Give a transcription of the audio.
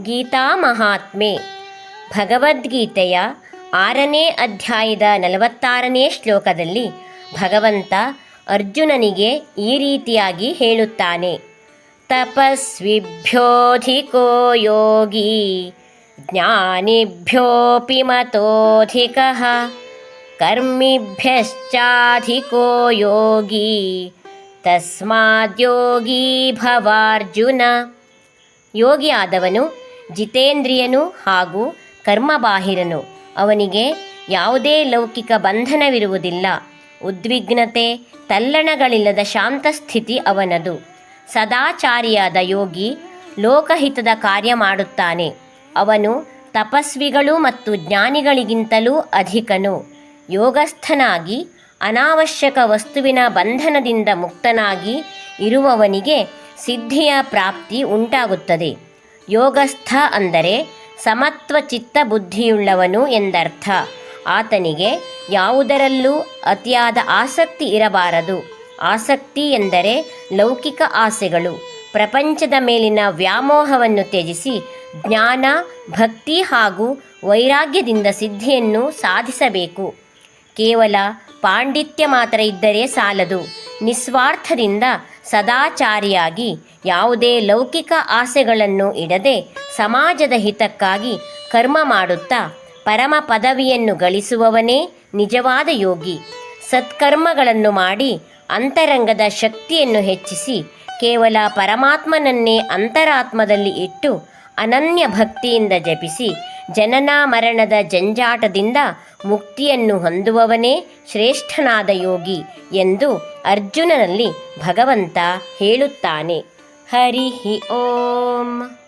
ಗೀತಾ ಮಹಾತ್ಮೆ ಭಗವದ್ಗೀತೆಯ ಆರನೇ ಅಧ್ಯಾಯದ ನಲವತ್ತಾರನೇ ಶ್ಲೋಕದಲ್ಲಿ ಭಗವಂತ ಅರ್ಜುನನಿಗೆ ಈ ರೀತಿಯಾಗಿ ಹೇಳುತ್ತಾನೆ. ತಪಸ್ವಿಭ್ಯೋಧಿಕೋ ಯೋಗಿ, ಜ್ಞಾನಿಭ್ಯೋಪಿ ಮತೋಧಿಕ, ಕರ್ಮಿಭ್ಯಶ್ಚಾಧಿಕೋ ಯೋಗಿ, ತಸ್ಮಾದ್ಯೋಗಿ ಭವಾರ್ಜುನ. ಯೋಗಿಯಾದವನು ಜಿತೇಂದ್ರಿಯನು ಹಾಗೂ ಕರ್ಮಬಾಹಿರನು. ಅವನಿಗೆ ಯಾವುದೇ ಲೌಕಿಕ ಬಂಧನವಿರುವುದಿಲ್ಲ. ಉದ್ವಿಗ್ನತೆ, ತಲ್ಲಣಗಳಿಲ್ಲದ ಶಾಂತ ಸ್ಥಿತಿ ಅವನದು. ಸದಾಚಾರಿಯಾದ ಯೋಗಿ ಲೋಕಹಿತದ ಕಾರ್ಯ ಮಾಡುತ್ತಾನೆ. ಅವನು ತಪಸ್ವಿಗಳು ಮತ್ತು ಜ್ಞಾನಿಗಳಿಗಿಂತಲೂ ಅಧಿಕನು. ಯೋಗಸ್ಥನಾಗಿ, ಅನಾವಶ್ಯಕ ವಸ್ತುವಿನ ಬಂಧನದಿಂದ ಮುಕ್ತನಾಗಿ ಇರುವವನಿಗೆ ಸಿದ್ಧಿಯ ಪ್ರಾಪ್ತಿ ಉಂಟಾಗುತ್ತದೆ. ಯೋಗಸ್ಥ ಅಂದರೆ ಸಮತ್ವ ಚಿತ್ತ ಬುದ್ಧಿಯುಳ್ಳವನು ಎಂದರ್ಥ. ಆತನಿಗೆ ಯಾವುದರಲ್ಲೂ ಅತಿಯಾದ ಆಸಕ್ತಿ ಇರಬಾರದು. ಆಸಕ್ತಿ ಎಂದರೆ ಲೌಕಿಕ ಆಸೆಗಳು. ಪ್ರಪಂಚದ ಮೇಲಿನ ವ್ಯಾಮೋಹವನ್ನು ತ್ಯಜಿಸಿ ಜ್ಞಾನ, ಭಕ್ತಿ ಹಾಗೂ ವೈರಾಗ್ಯದಿಂದ ಸಿದ್ಧಿಯನ್ನು ಸಾಧಿಸಬೇಕು. ಕೇವಲ ಪಾಂಡಿತ್ಯ ಮಾತ್ರ ಇದ್ದರೆ ಸಾಲದು. ನಿಸ್ವಾರ್ಥದಿಂದ ಸದಾಚಾರಿಯಾಗಿ ಯಾವುದೇ ಲೌಕಿಕ ಆಸೆಗಳನ್ನು ಇಡದೆ ಸಮಾಜದ ಹಿತಕ್ಕಾಗಿ ಕರ್ಮ ಮಾಡುತ್ತಾ ಪರಮ ಪದವಿಯನ್ನು ಗಳಿಸುವವನೇ ನಿಜವಾದ ಯೋಗಿ. ಸತ್ಕರ್ಮಗಳನ್ನು ಮಾಡಿ ಅಂತರಂಗದ ಶಕ್ತಿಯನ್ನು ಹೆಚ್ಚಿಸಿ ಕೇವಲ ಪರಮಾತ್ಮನನ್ನೇ ಅಂತರಾತ್ಮದಲ್ಲಿ ಇಟ್ಟು ಅನನ್ಯ ಭಕ್ತಿಯಿಂದ ಜಪಿಸಿ ಜನನ ಮರಣದ ಜಂಜಾಟದಿಂದ ಮುಕ್ತಿಯನ್ನು ಹೊಂದುವವನೇ ಶ್ರೇಷ್ಠನಾದ ಯೋಗಿ ಎಂದು ಅರ್ಜುನನಲ್ಲಿ ಭಗವಂತ ಹೇಳುತ್ತಾನೆ. ಹರಿ ಓಂ.